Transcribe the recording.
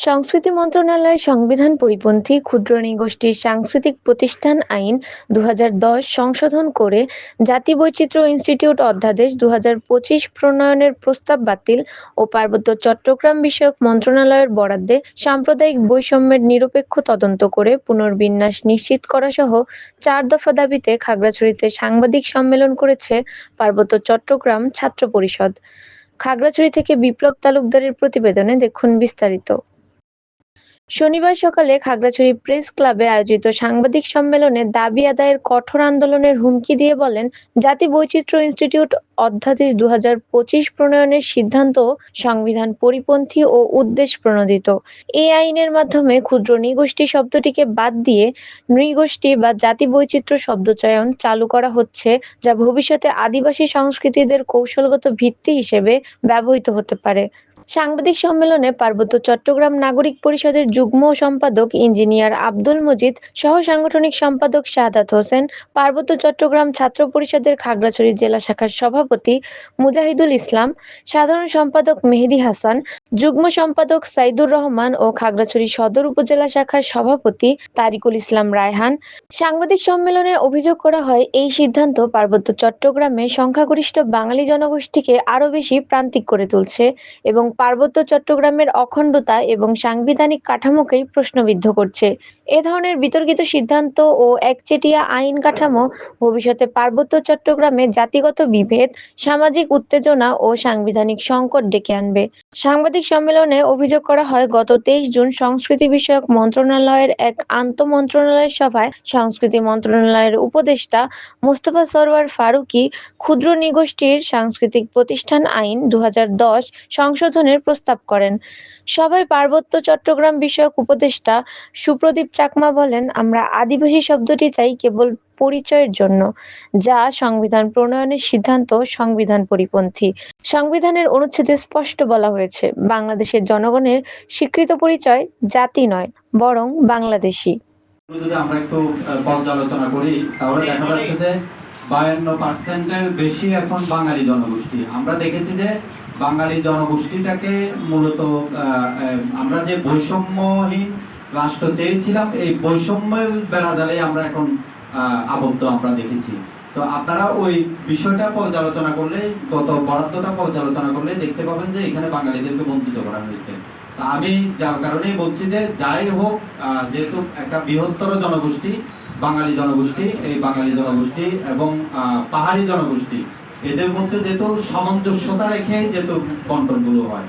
সংস্কৃতি মন্ত্রণালয় সংবিধান পরিপন্থী ক্ষুদ্র নৃগোষ্ঠীর সাংস্কৃতিক প্রতিষ্ঠান আইন দু হাজার দশ সংশোধন করে জাতি বৈচিত্র্য ইনস্টিটিউট অধ্যাদেশ দু হাজার পঁচিশ প্রণয়নের প্রস্তাব বাতিল ও পার্বত্য চট্টগ্রাম বিষয়ক মন্ত্রণালয়ের বরাদ্দে সাম্প্রদায়িক বৈষম্যের নিরপেক্ষ তদন্ত করে পুনর্বিন্যাস নিশ্চিত করা সহ চার দফা দাবিতে খাগড়াছড়িতে সাংবাদিক সম্মেলন করেছে পার্বত্য চট্টগ্রাম ছাত্র পরিষদ। খাগড়াছড়ি থেকে বিপ্লব তালুকদারের প্রতিবেদনে দেখুন বিস্তারিত। শনিবার সকালে খাগড়াছড়ি প্রেস ক্লাবে আয়োজিত সাংবাদিক সম্মেলনে দাবি আদায়ের কঠোর আন্দোলনের হুমকি দিয়ে বলেন, জাতি বৈচিত্র্য ইনস্টিটিউট অধ্যাদেশ দু প্রণয়নের সিদ্ধান্ত সংবিধান পরিপন্থী ও উদ্দেশ্য প্রণোদিত। এই আইনের মাধ্যমে ক্ষুদ্র নৃগোষ্ঠী শব্দটিকে বাদ দিয়ে নৃগোষ্ঠী বা জাতি বৈচিত্র্য শব্দচয়ন চালু করা হচ্ছে, যা ভবিষ্যতে আদিবাসী সংস্কৃতিদের কৌশলগত ভিত্তি হিসেবে ব্যবহৃত হতে পারে। সাংবাদিক সম্মেলনে পার্বত্য চট্টগ্রাম নাগরিক পরিষদের যুগ্ম সম্পাদক ইঞ্জিনিয়ার আব্দুল মজিদ সহ সাংগঠনিক সম্পাদক শাহাদাত হোসেন, পার্বত্য চট্টগ্রাম ছাত্র পরিষদের খাগড়াছড়ি জেলা শাখার সভাপতি মুজাহিদুল ইসলাম, সাধারণ সম্পাদক মেহেদি হাসান, যুগ্ম সম্পাদক সাইদুর রহমান ও খাগড়াছড়ি সদর উপজেলা শাখার সভাপতি তারিকুল ইসলাম রায়হান। সাংবাদিক সম্মেলনে অভিযোগ করা হয়, এই সিদ্ধান্ত পার্বত্য চট্টগ্রামে সংখ্যাগরিষ্ঠ বাঙালি জনগোষ্ঠীকে আরও বেশি প্রান্তিক করে তুলছে এবং পার্বত্য চট্টগ্রামের অখণ্ডতা এবং সাংবিধানিক কাঠামোকেই প্রশ্নবিদ্ধ করছে। এ ধরনের বিতর্কিত সিদ্ধান্ত ও একচেটিয়া আইন কাঠামো ভবিষ্যতে পার্বত্য চট্টগ্রামে জাতিগত বিভেদ, সামাজিক উত্তেজনা ও সাংবিধানিক সংকট ডেকে আনবে। সাংবাদিক সম্মেলনে অভিযোগ করা হয়, গত তেইশ জুন সংস্কৃতি বিষয়ক মন্ত্রণালয়ের এক আন্তঃমন্ত্রণালয় সভায় সংস্কৃতি মন্ত্রণালয়ের উপদেষ্টা মোস্তফা সরওয়ার ফারুকী ক্ষুদ্র নৃগোষ্ঠীর সাংস্কৃতিক প্রতিষ্ঠান আইন দু দশ সংশোধনের প্রস্তাব করেন। সভায় পার্বত্য চট্টগ্রাম বিষয়ক উপদেষ্টা সুপ্রদীপ চাকমা বলেন, আমরা আদিবাসী শব্দটি চাই কেবল পরিচয়ের জন্য, যা সংবিধান প্রণয়নের সিদ্ধান্ত সংবিধান পরিপন্থী। সংবিধানের অনুচ্ছেদে স্পষ্ট বলা হয়েছে, বাংলাদেশের জনগণের স্বীকৃত পরিচয় জাতি নয়, বরং বাংলাদেশী যদি আমরা একটু পর্যালোচনা করি, তাহলে দেখা যাচ্ছে যে বায়ান্ন পার্সেন্টের বেশি এখন বাঙালি জনগোষ্ঠী। আমরা দেখেছি যে বাঙালি জনগোষ্ঠীটাকে মূলত আমরা যে বৈষম্যহীন রাষ্ট্র চেয়েছিলাম, এই বৈষম্যের বেড়াজালে আমরা এখন আবদ্ধ আমরা দেখেছি। তো আপনারা ওই বিষয়টা পর্যালোচনা করলে গত বরাদ্দটা পর্যালোচনা করলে দেখতে পাবেন যে এখানে বাঙালিদেরকে বঞ্চিত করা হয়েছে। তা আমি যার কারণেই বলছি যে যাই হোক যেহেতু একটা বৃহত্তর জনগোষ্ঠী, বাঙালি জনগোষ্ঠী, এই বাঙালি জনগোষ্ঠী এবং পাহাড়ি জনগোষ্ঠী এদের মধ্যে যেত সামঞ্জস্যতা রেখে যেহেতু বন্টনগুলো হয়।